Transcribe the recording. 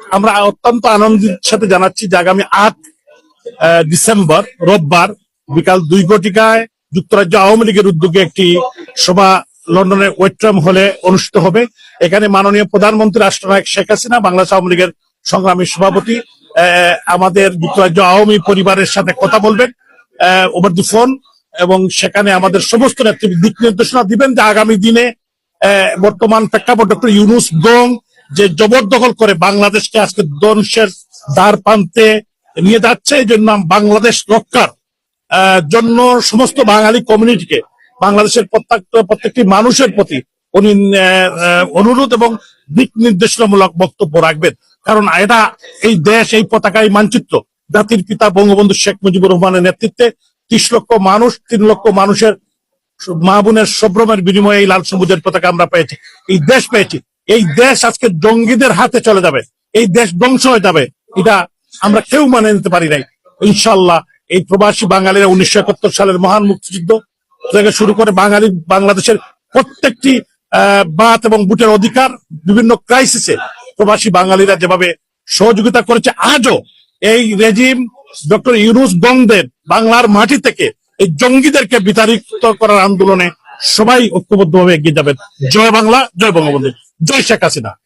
আমরা অত্যন্ত আনন্দের সাথে জানাচ্ছি যে আগামী আট ডিসেম্বর, রোববার বিকাল দুই ঘটিকায় যুক্তরাজ্য আওয়ামী লীগের উদ্যোগে একটি সভা লন্ডনের ওয়েট্রাম হলে অনুষ্ঠিত হবে। এখানে মাননীয় প্রধানমন্ত্রী রাষ্ট্রনায়ক শেখ হাসিনা, বাংলাদেশ আওয়ামী লীগের সংগ্রামী সভাপতি আমাদের যুক্তরাজ্য আওয়ামী পরিবারের সাথে কথা বলবেন ওভার দি ফোন এবং সেখানে আমাদের সমস্ত নেতৃত্ব দিক নির্দেশনা দিবেন যে আগামী দিনে বর্তমান প্রেক্ষাপট ডক্টর ইউনুস গং যে জবরদখল করে বাংলাদেশকে আজকে ধ্বংসের দ্বার প্রান্তে নিয়ে যাচ্ছে, এই জন্য বাংলাদেশ রক্ষার জন্য সমস্ত বাঙালি কমিউনিটিকে বাংলাদেশের প্রত্যেক প্রত্যেকটি মানুষের প্রতি উনি অনুরোধ এবং দিক নির্দেশনামূলক বক্তব্য রাখবেন। কারণ এটা এই দেশ, এই পতাকা, এই মানচিত্র, জাতির পিতা বঙ্গবন্ধু শেখ মুজিবুর রহমানের নেতৃত্বে ত্রিশ লক্ষ মানুষ, তিন লক্ষ মানুষের মা বোনের সম্ভ্রমের বিনিময়ে এই লাল সবুজের পতাকা আমরা পেয়েছি, এই দেশ পেয়েছি। এই দেশ আজকে জঙ্গিদের হাতে চলে যাবে। এই দেশ ধ্বংস হয়ে যাবে। এটা আমরা কেউ মানে নিতে পারি নাই। ইনশাল্লাহ এই প্রবাসী বাঙালিরা উনিশশো একাত্তর সালের মহান মুক্তিযুদ্ধ থেকে শুরু করে বাঙালি, বাংলাদেশের প্রত্যেকটি বাত এবং বুটের অধিকার বিভিন্ন ক্রাইসিসে প্রবাসী বাঙালিরা যেভাবে সহযোগিতা করেছে, আজও এই রেজিম ডক্টর ইউনুস গংদের বাংলার মাটি থেকে এই জঙ্গিদেরকে বিতাড়িত করার আন্দোলনে সবাই ঐক্যবদ্ধভাবে এগিয়ে যাবেন। জয় বাংলা জয় বঙ্গবন্ধু। জয় শেখ হাসিনা।